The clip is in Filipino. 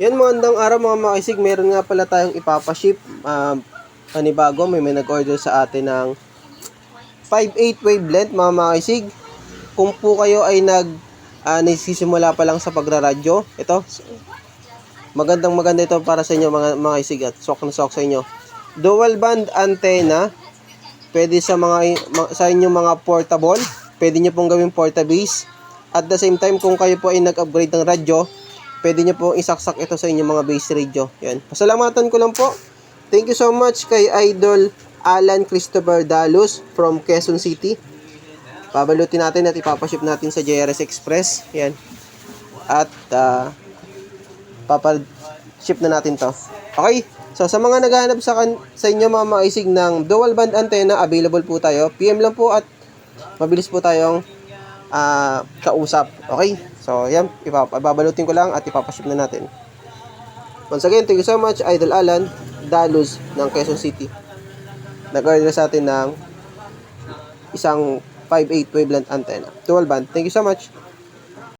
Yan, magandang araw mga makisig. Meron nga pala tayong ipapaship. Um, panibago, may may nag-order sa atin ng 5.8 wavelength mga makisig. Kung po kayo ay nag uh, nagsisimula pa lang sa pagraradyo, ito, magandang maganda ito para sa inyo mga mga isig at sok na sok sa inyo. Dual band antenna, pwede sa mga sa inyong mga portable, pwede niyo pong gawing portabase. At the same time, kung kayo po ay nag-upgrade ng radyo, pwede niyo pong isaksak ito sa inyong mga base radio. Yan. Pasalamatan ko lang po. Thank you so much kay Idol Alan Christopher Dalus from Quezon City. Pabalutin natin at ipapaship natin sa JRS Express. Yan. At ah, papa-ship na natin to. Okay? So, sa mga naghahanap sa, kan- sa inyo mga maisig ng dual band antenna, available po tayo. PM lang po at mabilis po tayong ah, kausap. Okay? So, yan. Ipap- Babalutin ko lang at ipapaship na natin. Once again, thank you so much, Idol Alan Dalus ng Quezon City. Nag-order sa atin ng isang 5.8 wavelength antenna. Dual band. Thank you so much.